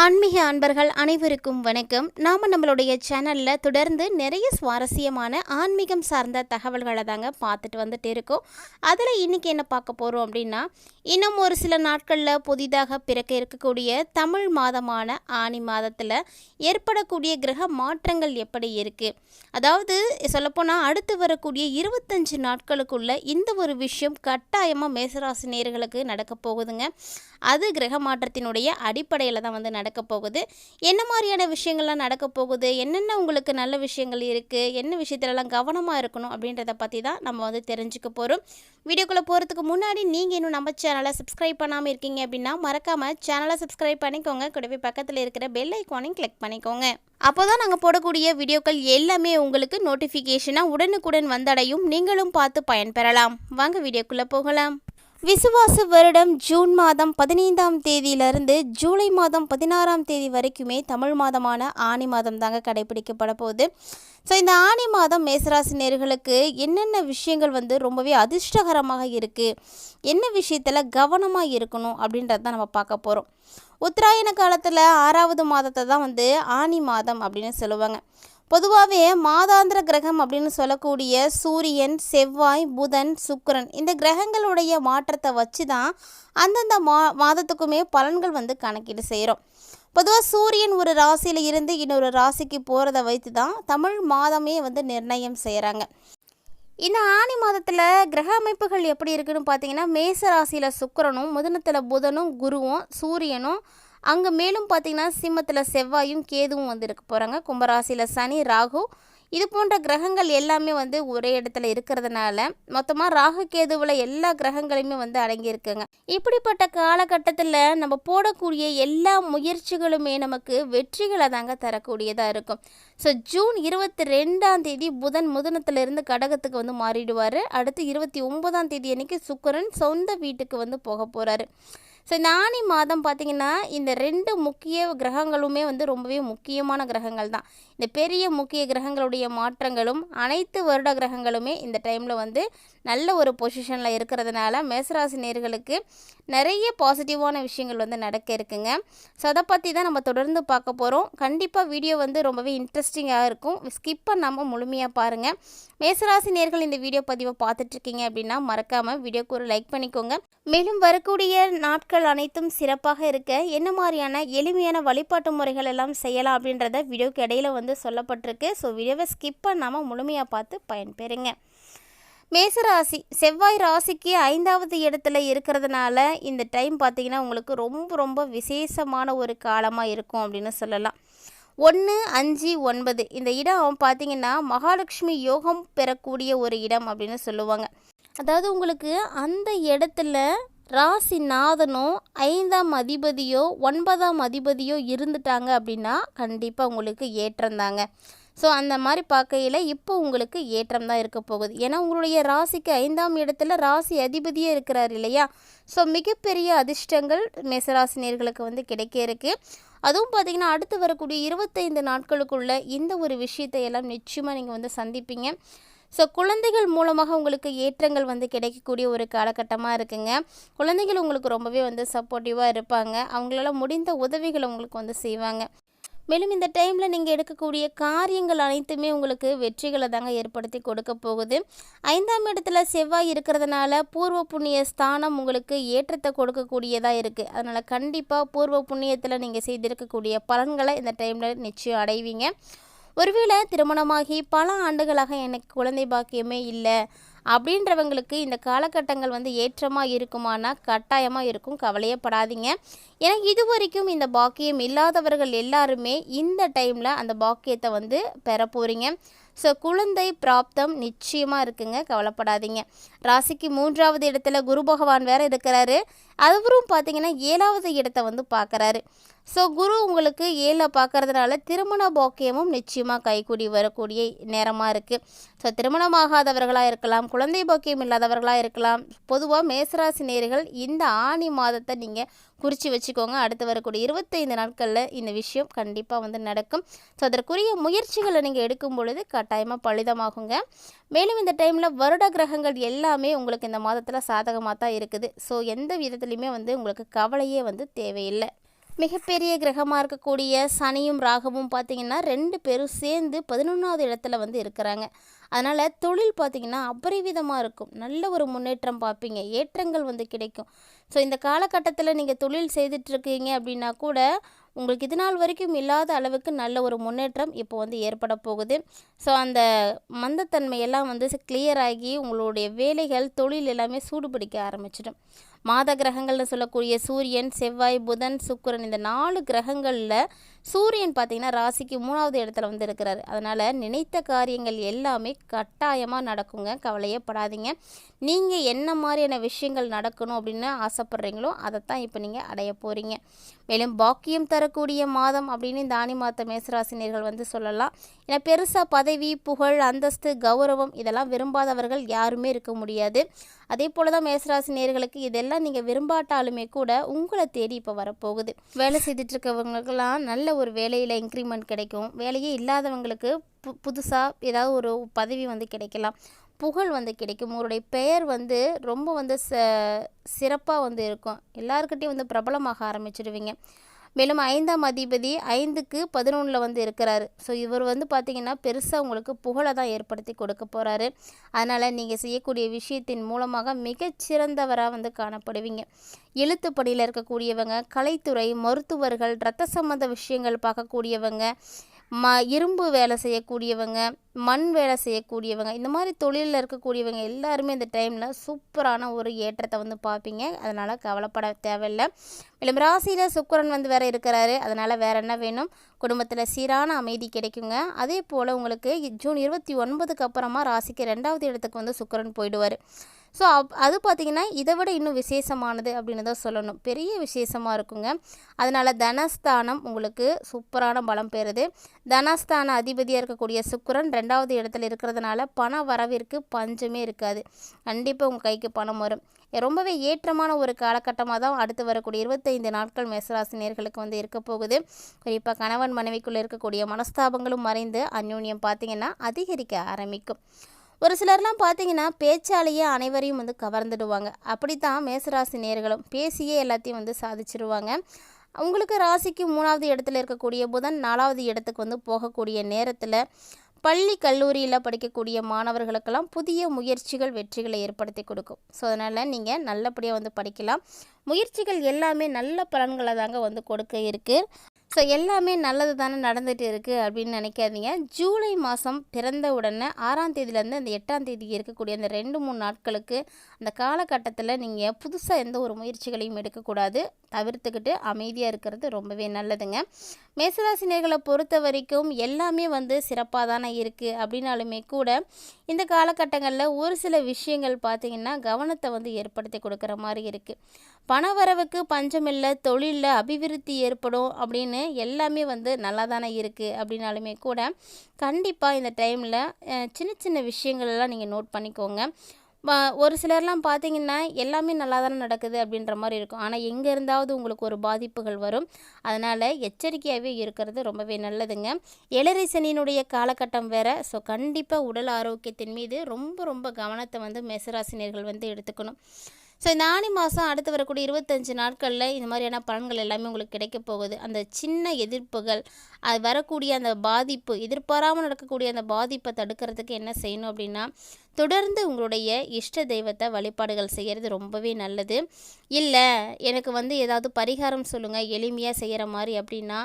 ஆன்மீக அன்பர்கள் அனைவருக்கும் வணக்கம். நாம் நம்மளுடைய சேனலில் தொடர்ந்து நிறைய சுவாரஸ்யமான ஆன்மீகம் சார்ந்த தகவல்களை தாங்க பார்த்துட்டு வந்துட்டு இருக்கோம். அதில் இன்றைக்கி என்ன பார்க்க போகிறோம் அப்படின்னா இன்னும் ஒரு சில நாட்களில் புதிதாக பிறக்க இருக்கக்கூடிய தமிழ் மாதமான ஆனி மாதத்தில் ஏற்படக்கூடிய கிரக மாற்றங்கள் எப்படி இருக்குது அதாவது சொல்லப்போனால் அடுத்து வரக்கூடிய இருபத்தஞ்சு நாட்களுக்குள்ள இந்த ஒரு விஷயம் கட்டாயமாக மேசராசினியர்களுக்கு நடக்க போகுதுங்க. அது கிரக மாற்றத்தினுடைய அடிப்படையில் தான் வந்து நடக்க போகுது. என்ன மாதிரியான விஷயங்கள்லாம் நடக்க போகுது? என்னென்ன உங்களுக்கு நல்ல விஷயங்கள் இருக்குது என்ன விஷயத்துலலாம் கவனமாக இருக்கணும்? அப்படின்றத பற்றி தான் நம்ம வந்து தெரிஞ்சுக்க போகிறோம் வீடியோக்குள்ளே போகிறதுக்கு முன்னாடி நீங்கள் இன்னும் நம்ம சேனலை சப்ஸ்கிரைப் பண்ணாமல் இருக்கீங்க அப்படின்னா மறக்காமல் சேனலை சப்ஸ்கிரைப் பண்ணிக்கோங்க. கூடவே பக்கத்தில் இருக்கிற பெல் ஐக்கானையும் கிளிக் பண்ணிக்கோங்க. அப்போ தான் நாங்கள் போடக்கூடிய வீடியோக்கள் எல்லாமே உங்களுக்கு நோட்டிஃபிகேஷனாக உடனுக்குடன் வந்தடையும். நீங்களும் பார்த்து பயன்பெறலாம். வாங்க வீடியோக்குள்ளே போகலாம். விசுவாச வருடம் ஜூன் மாதம் பதினைந்தாம் தேதியிலிருந்து ஜூலை மாதம் பதினாறாம் தேதி வரைக்குமே தமிழ் மாதமான ஆனி மாதம் தாங்க கடைபிடிக்கப்பட போகுது. ஸோ இந்த ஆனி மாதம் மேசராசி நேர்களுக்கு என்னென்ன விஷயங்கள் வந்து ரொம்பவே அதிர்ஷ்டகரமாக இருக்குது என்ன விஷயத்தில் கவனமாக இருக்கணும் அப்படின்றத தான் நம்ம பார்க்க போகிறோம் உத்தராயண காலத்தில் ஆறாவது மாதத்தை தான் வந்து ஆனி மாதம் அப்படின்னு சொல்லுவாங்க. பொதுவாகவே மாதாந்திர கிரகம் அப்படின்னு சொல்லக்கூடிய சூரியன் செவ்வாய் புதன் சுக்கரன் இந்த கிரகங்களுடைய மாற்றத்தை வச்சு தான் அந்தந்த மா மாதத்துக்குமே பலன்கள் வந்து கணக்கீடு செய்கிறோம். பொதுவாக சூரியன் ஒரு ராசியில் இருந்து இன்னொரு ராசிக்கு போகிறத வைத்து தான் தமிழ் மாதமே வந்து நிர்ணயம் செய்கிறாங்க. இந்த ஆனி மாதத்தில் கிரக அமைப்புகள் எப்படி இருக்குன்னு பார்த்தீங்கன்னா மேச ராசியில் சுக்கரனும் முதனத்தில் புதனும் குருவும் சூரியனும் அங்கே மேலும் பார்த்தீங்கன்னா சிம்மத்தில் செவ்வாயும் கேதுவும் வந்து இருக்க போகிறாங்க கும்பராசியில் சனி ராகு. இது போன்ற கிரகங்கள் எல்லாமே வந்து ஒரே இடத்துல இருக்கிறதுனால மொத்தமாக ராகு கேதுவில் எல்லா கிரகங்களையுமே வந்து அடங்கியிருக்குங்க. இப்படிப்பட்ட காலகட்டத்தில் நம்ம போடக்கூடிய எல்லா முயற்சிகளுமே நமக்கு வெற்றிகளை தாங்க தரக்கூடியதாக இருக்கும். ஸோ ஜூன் இருபத்தி ரெண்டாம் தேதி புதன் முதனத்திலிருந்து கடகத்துக்கு வந்து மாறிடுவார். அடுத்து இருபத்தி ஒன்பதாம் தேதி அன்னைக்கு சுக்கரன் சொந்த வீட்டுக்கு வந்து போக போகிறாரு ஸோ இந்த ஆணி மாதம் பார்த்திங்கன்னா இந்த ரெண்டு முக்கிய கிரகங்களுமே வந்து ரொம்பவே முக்கியமான கிரகங்கள் தான். இந்த பெரிய முக்கிய கிரகங்களுடைய மாற்றங்களும் அனைத்து வருட கிரகங்களுமே இந்த டைமில் வந்து நல்ல ஒரு பொசிஷனில் இருக்கிறதுனால மேசராசி நேர்களுக்கு நிறைய பாசிட்டிவான விஷயங்கள் வந்து நடக்க இருக்குங்க. ஸோ அதை பற்றி தான் நம்ம தொடர்ந்து பார்க்க போகிறோம் கண்டிப்பாக வீடியோ வந்து ரொம்பவே இன்ட்ரெஸ்டிங்காக இருக்கும். ஸ்கிப் பண்ணாமல் முழுமையாக பாருங்கள் மேசராசி நேர்கள் இந்த வீடியோ பதிவை பார்த்துட்ருக்கீங்க அப்படின்னா மறக்காமல் வீடியோக்கு ஒரு லைக் பண்ணிக்கோங்க. மேலும் வரக்கூடிய நாட்கள் அனைத்தும் சிறப்பாக இருக்க என்ன மாதிரியான எளிமையான வழிபாட்டு முறைகள் எல்லாம் செய்யலாம் அப்படின்றத வீடியோக்கு இடையில வந்து சொல்லப்பட்டிருக்கு. ஸோ வீடியோவை ஸ்கிப் பண்ணாமல் முழுமையாக பார்த்து பயன்பெறுங்க. மேசராசி. செவ்வாய் ராசிக்கு ஐந்தாவது இடத்துல இருக்கிறதுனால இந்த டைம் பார்த்தீங்கன்னா உங்களுக்கு ரொம்ப ரொம்ப விசேஷமான ஒரு காலமாக இருக்கும் அப்படின்னு சொல்லலாம். ஒன்று அஞ்சு ஒன்பது. இந்த இடம் பார்த்தீங்கன்னா மகாலட்சுமி யோகம் பெறக்கூடிய ஒரு இடம் அப்படின்னு சொல்லுவாங்க. அதாவது உங்களுக்கு அந்த இடத்துல ராசி நாதனோ ஐந்தாம் அதிபதியோ ஒன்பதாம் அதிபதியோ இருந்துட்டாங்க அப்படின்னா கண்டிப்பாக உங்களுக்கு ஏற்றந்தாங்க ஸோ அந்த மாதிரி பார்க்கையில் இப்போ உங்களுக்கு ஏற்றம் தான் இருக்க போகுது. ஏன்னா உங்களுடைய ராசிக்கு ஐந்தாம் இடத்துல ராசி அதிபதியே இருக்கிறார் இல்லையா? ஸோ மிகப்பெரிய அதிர்ஷ்டங்கள் மேசராசினியர்களுக்கு வந்து கிடைக்க இருக்கு. அதுவும் பார்த்திங்கன்னா அடுத்து வரக்கூடிய இருபத்தைந்து நாட்களுக்குள்ள இந்த ஒரு விஷயத்தை எல்லாம் நிச்சயமாக நீங்கள் வந்து சந்திப்பீங்க. ஸோ குழந்தைகள் மூலமாக உங்களுக்கு ஏற்றங்கள் வந்து கிடைக்கக்கூடிய ஒரு காலகட்டமாக இருக்குங்க. குழந்தைகள் உங்களுக்கு ரொம்பவே வந்து சப்போர்ட்டிவாக இருப்பாங்க. அவங்களால முடிந்த உதவிகளை உங்களுக்கு வந்து செய்வாங்க. மேலும் இந்த டைமில் நீங்கள் எடுக்கக்கூடிய காரியங்கள் அனைத்துமே உங்களுக்கு வெற்றிகளை தாங்க ஏற்படுத்தி கொடுக்க போகுது. ஐந்தாம் இடத்துல செவ்வாய் இருக்கிறதுனால பூர்வ புண்ணிய ஸ்தானம் உங்களுக்கு ஏற்றத்தை கொடுக்கக்கூடியதாக இருக்குது அதனால் கண்டிப்பாக பூர்வ புண்ணியத்தில் நீங்கள் செய்திருக்கக்கூடிய பலன்களை இந்த டைமில் நிச்சயம் அடைவீங்க. ஒருவேளை திருமணமாகி பல ஆண்டுகளாக எனக்கு குழந்தை பாக்கியமே இல்லை. அப்படின்றவங்களுக்கு இந்த காலகட்டங்கள் வந்து ஏற்றமாக இருக்குமானா கட்டாயமாக இருக்கும். கவலையப்படாதீங்க. ஏன்னா இது வரைக்கும் இந்த பாக்கியம் இல்லாதவர்கள் எல்லாருமே இந்த டைமில் அந்த பாக்கியத்தை வந்து பெற போகிறீங்க ஸோ குழந்தை பிராப்தம் நிச்சயமாக இருக்குங்க. கவலைப்படாதீங்க. ராசிக்கு மூன்றாவது இடத்துல குரு பகவான் வேறு இருக்கிறாரு. அவரும் பார்த்தீங்கன்னா ஏழாவது இடத்த வந்து பார்க்குறாரு ஸோ குரு உங்களுக்கு ஏழில் பார்க்கறதுனால திருமண பாக்கியமும் நிச்சயமாக கைகூடி வரக்கூடிய நேரமாக இருக்குது ஸோ திருமணமாகாதவர்களாக இருக்கலாம் குழந்தை பாக்கியம் இல்லாதவர்களாக இருக்கலாம். பொதுவாக மேசராசி நேர்கள் இந்த ஆணி மாதத்தை நீங்கள் குறித்து வச்சுக்கோங்க. அடுத்து வரக்கூடிய இருபத்தைந்து நாட்களில் இந்த விஷயம் கண்டிப்பாக வந்து நடக்கும். ஸோ அதற்குரிய முயற்சிகளை நீங்கள் எடுக்கும் பொழுது கட்டாயமாக பலிதமாகுங்க. மேலும் இந்த டைமில் வருட கிரகங்கள் எல்லா எல்லாமே உங்களுக்கு இந்த மாதத்தில் சாதகமாக தான் இருக்குது. ஸோ எந்த விதத்துலையுமே வந்து உங்களுக்கு கவலையே வந்து தேவையில்லை. மிகப்பெரிய கிரகமாக இருக்கக்கூடிய சனியும் ராகுவும் பார்த்தீங்கன்னா ரெண்டு பேரும் சேர்ந்து பதினொன்றாவது இடத்துல வந்து இருக்கிறாங்க. அதனால் தொழில் பார்த்திங்கன்னா அபரிவிதமாக இருக்கும். நல்ல ஒரு முன்னேற்றம் பார்ப்பீங்க ஏற்றங்கள் வந்து கிடைக்கும். ஸோ இந்த காலகட்டத்தில் நீங்கள் தொழில் செய்துட்ருக்கீங்க அப்படின்னா கூட உங்களுக்கு இது நாள் வரைக்கும் இல்லாத அளவுக்கு நல்ல ஒரு முன்னேற்றம் இப்போ வந்து ஏற்பட போகுது. ஸோ அந்த மந்தத்தன்மையெல்லாம் வந்து கிளியர் ஆகி உங்களுடைய வேலைகள் தொழில் எல்லாமே சூடுபிடிக்க ஆரம்பிச்சிடும். மாத கிரகங்கள்னு சொல்லக்கூடிய சூரியன் செவ்வாய் புதன் சுக்கிரன் இந்த நாலு கிரகங்களில் சூரியன் பார்த்திங்கன்னா ராசிக்கு மூணாவது இடத்துல வந்து இருக்கிறாரு அதனால் நினைத்த காரியங்கள் எல்லாமே கட்டாயமாக நடக்குங்க. கவலையே படாதீங்க. நீங்கள் என்ன மாதிரியான விஷயங்கள் நடக்கணும் அப்படின்னு ஆசைப்பட்றீங்களோ அதைத்தான் இப்போ நீங்கள் அடைய போகிறீங்க மேலும் பாக்கியம் தரக்கூடிய மாதம் அப்படின்னு இந்த ஆணி மாத மேசராசினியர்கள் வந்து சொல்லலாம். ஏன்னா பெருசாக பதவி புகழ் அந்தஸ்து கௌரவம் இதெல்லாம் விரும்பாதவர்கள் யாருமே இருக்க முடியாது. அதே போல் தான் மேசராசி நேர்களுக்கு இதெல்லாம் நீங்கள் விரும்பாட்டாலுமே கூட உங்களை தேடி இப்போ வரப்போகுது. வேலை செய்துட்ருக்கவங்களுக்கெல்லாம் நல்ல ஒரு வேலையில் இன்க்ரிமெண்ட் கிடைக்கும். வேலையே இல்லாதவங்களுக்கு பு புதுசாக ஏதாவது ஒரு பதவி வந்து கிடைக்கலாம். புகழ் வந்து கிடைக்கும். உங்களுடைய பெயர் வந்து ரொம்ப வந்து ச சிறப்பாக வந்து இருக்கும். எல்லாருக்கிட்டையும் வந்து பிரபலமாக ஆரம்பிச்சிடுவீங்க. மேலும் ஐந்தாம் அதிபதி ஐந்துக்கு பதினொன்றில் வந்து இருக்கிறார். ஸோ இவர் வந்து பார்த்திங்கன்னா பெருசாக உங்களுக்கு புகழை தான் ஏற்படுத்தி கொடுக்க போகிறாரு அதனால் நீங்கள் செய்யக்கூடிய விஷயத்தின் மூலமாக மிகச்சிறந்தவராக வந்து காணப்படுவீங்க. எழுத்துப்படியில் இருக்கக்கூடியவங்க கலைத்துறை மருத்துவர்கள் இரத்த சம்மந்த விஷயங்கள் பார்க்கக்கூடியவங்க ம இரும்பு வேலை செய்யக்கூடியவங்க மண் வேலை செய்யக்கூடியவங்க இந்த மாதிரி தொழிலில் இருக்கக்கூடியவங்க எல்லாருமே இந்த டைமில் சூப்பரான ஒரு ஏற்றத்தை வந்து பார்ப்பீங்க. அதனால் கவலைப்பட தேவையில்லை. மேலும் ராசியில் சுக்கரன் வந்து வேறு இருக்கிறாரு. அதனால் வேறு என்ன வேணும்? குடும்பத்தில் சீரான அமைதி கிடைக்குங்க. அதே போல் உங்களுக்கு ஜூன் இருபத்தி ஒன்பதுக்கு அப்புறமா ராசிக்கு ரெண்டாவது இடத்துக்கு வந்து சுக்கரன் போயிடுவார். ஸோ அப் அது பார்த்திங்கன்னா இதை விட இன்னும் விசேஷமானது அப்படின்னு தான் சொல்லணும். பெரிய விசேஷமாக இருக்குங்க. அதனால் தனஸ்தானம் உங்களுக்கு சூப்பரான பலம் பெறுது. தனஸ்தான அதிபதியாக இருக்கக்கூடிய சுக்கரன் ரெண்டாவது இடத்துல இருக்கிறதுனால பண வரவிற்கு பஞ்சமே இருக்காது. கண்டிப்பாக உங்கள் கைக்கு பணம் வரும். ரொம்பவே ஏற்றமான ஒரு காலகட்டமாக தான் அடுத்து வரக்கூடிய இருபத்தைந்து நாட்கள் மேசராசினியர்களுக்கு வந்து இருக்க போகுது. குறிப்பாக கணவன் மனைவிக்குள்ளே இருக்கக்கூடிய மனஸ்தாபங்களும் மறைந்து அந்யூன்யம் பார்த்திங்கன்னா அதிகரிக்க ஆரம்பிக்கும். ஒரு சிலர்லாம் பார்த்தீங்கன்னா பேச்சாலேயே அனைவரையும் வந்து கவர்ந்துடுவாங்க. அப்படித்தான் மேசராசி நேர்களும் பேசியே எல்லாத்தையும் வந்து சாதிச்சிருவாங்க. உங்களுக்கு ராசிக்கு மூணாவது இடத்துல இருக்கக்கூடிய புதன் நாலாவது இடத்துக்கு வந்து போகக்கூடிய நேரத்தில் பள்ளி கல்லூரியில் படிக்கக்கூடிய மாணவர்களுக்கெல்லாம் புதிய முயற்சிகள் வெற்றிகளை ஏற்படுத்தி கொடுக்கும். ஸோ அதனால் நீங்கள் நல்லபடியாக வந்து படிக்கலாம். முயற்சிகள் எல்லாமே நல்ல பலன்களை தாங்க வந்து கொடுக்க இருக்குது ஸோ எல்லாமே நல்லது தானே நடந்துகிட்டு இருக்குது அப்படின்னு நினைக்காதீங்க. ஜூலை மாதம் பிறந்த உடனே ஆறாம் தேதியிலேருந்து அந்த எட்டாம் தேதி இருக்கக்கூடிய அந்த ரெண்டு மூணு நாட்களுக்கு அந்த காலகட்டத்தில் நீங்கள் புதுசாக எந்த ஒரு முயற்சிகளையும் எடுக்கக்கூடாது. தவிர்த்துக்கிட்டு அமைதியாக இருக்கிறது ரொம்பவே நல்லதுங்க. மேசராசினியர்களை பொறுத்த வரைக்கும் எல்லாமே வந்து சிறப்பாக தானே இருக்குது அப்படின்னாலுமே கூட இந்த காலகட்டங்களில் ஒரு சில விஷயங்கள் பார்த்திங்கன்னா கவனத்தை வந்து ஏற்படுத்தி கொடுக்குற மாதிரி இருக்குது பணவரவுக்கு பஞ்சமில்லை தொழிலில் அபிவிருத்தி ஏற்படும் அப்படின்னு எல்லாமே வந்து நல்லா தானே இருக்குது அப்படின்னாலுமே கூட கண்டிப்பாக இந்த டைமில் சின்ன சின்ன விஷயங்கள்லாம் நீங்கள் நோட் பண்ணிக்கோங்க. ஒரு சிலர்லாம் பார்த்தீங்கன்னா எல்லாமே நல்லா தானே நடக்குது அப்படின்ற மாதிரி இருக்கும். ஆனால் எங்கே இருந்தாவது உங்களுக்கு ஒரு பாதிப்புகள் வரும். அதனால் எச்சரிக்கையாகவே இருக்கிறது ரொம்பவே நல்லதுங்க. எலரை சனியினுடைய காலகட்டம் வேறு. ஸோ கண்டிப்பாக உடல் ஆரோக்கியத்தின் மீது ரொம்ப ரொம்ப கவனத்தை வந்து மெசராசினியர்கள் வந்து எடுத்துக்கணும். ஸோ இந்த ஆணி மாதம் அடுத்து வரக்கூடிய இருபத்தஞ்சு நாட்களில் இந்த மாதிரியான பலன்கள் எல்லாமே உங்களுக்கு கிடைக்க போகுது. அந்த சின்ன எதிர்ப்புகள் அது வரக்கூடிய அந்த பாதிப்பு எதிர்பாராமல் நடக்கக்கூடிய அந்த பாதிப்பை தடுக்கிறதுக்கு என்ன செய்யணும் அப்படின்னா தொடர்ந்து உங்களுடைய இஷ்ட தெய்வத்தை வழிபாடுகள் செய்கிறது ரொம்பவே நல்லது. இல்லை எனக்கு வந்து ஏதாவது பரிகாரம் சொல்லுங்கள் எளிமையாக செய்கிற மாதிரி அப்படின்னா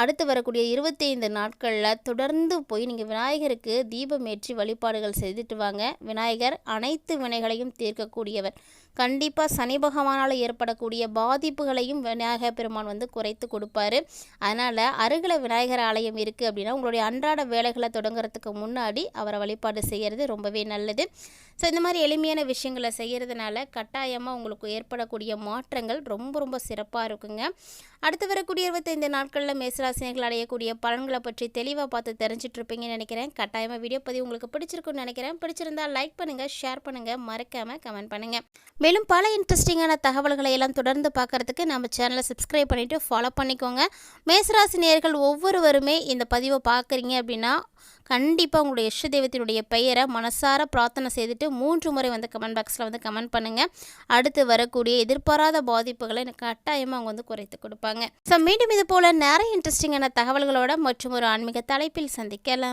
அடுத்து வரக்கூடிய இருபத்தைந்து நாட்களில் தொடர்ந்து போய் நீங்கள் விநாயகருக்கு தீபம் ஏற்றி வழிபாடுகள் செய்துட்டு வாங்க. விநாயகர் அனைத்து வினைகளையும் தீர்க்கக்கூடியவர். கண்டிப்பாக சனி பகவானால் ஏற்படக்கூடிய பாதிப்புகளையும் விநாயகர் பெருமான் வந்து குறைத்து கொடுப்பாரு. அதனால் அருகில் விநாயகர் ஆலயம் இருக்குது அப்படின்னா உங்களுடைய அன்றாட வேலைகளை தொடங்குறதுக்கு முன்னாடி அவரை வழிபாடு செய்கிறது ரொம்பவே நல்லது. ஸோ இந்த மாதிரி எளிமையான விஷயங்களை செய்கிறதுனால கட்டாயமாக உங்களுக்கு ஏற்படக்கூடிய மாற்றங்கள் ரொம்ப ரொம்ப சிறப்பாக இருக்குங்க. அடுத்து வரக்கூடிய இருபத்தைந்து நாட்களில் மேசராசினர்கள் அடையக்கூடிய பலன்களை பற்றி தெளிவாக பார்த்து தெரிஞ்சிட்டு இருப்பீங்கன்னு நினைக்கிறேன். கட்டாயமாக வீடியோ பதிவு உங்களுக்கு பிடிச்சிருக்குன்னு நினைக்கிறேன். பிடிச்சிருந்தால் லைக் பண்ணுங்கள் ஷேர் பண்ணுங்கள் மறக்காமல் கமெண்ட் பண்ணுங்கள் மேலும் பல இன்ட்ரெஸ்டிங்கான தகவல்களை எல்லாம் தொடர்ந்து பார்க்கறதுக்கு நம்ம சேனலை சப்ஸ்கிரைப் பண்ணிவிட்டு ஃபாலோ பண்ணிக்கோங்க. மேசராசினியர்கள் ஒவ்வொருவருமே இந்த பதிவை பார்க்குறீங்க அப்படின்னா கண்டிப்பாக உங்களுடைய இஷ்ட தெய்வத்தினுடைய பெயரை மனசார பிரார்த்தனை செய்துட்டு மூன்று முறை வந்து கமெண்ட் பாக்ஸில் வந்து கமெண்ட் பண்ணுங்கள் அடுத்து வரக்கூடிய எதிர்பாராத பாதிப்புகளை எனக்கு கட்டாயமாக அவங்க வந்து குறைத்து கொடுப்பாங்க. ஸோ மீண்டும் இது போல் நிறைய இன்ட்ரெஸ்டிங்கான தகவல்களோட மற்றும் ஒரு ஆன்மீக தலைப்பில் சந்திக்கலாம்.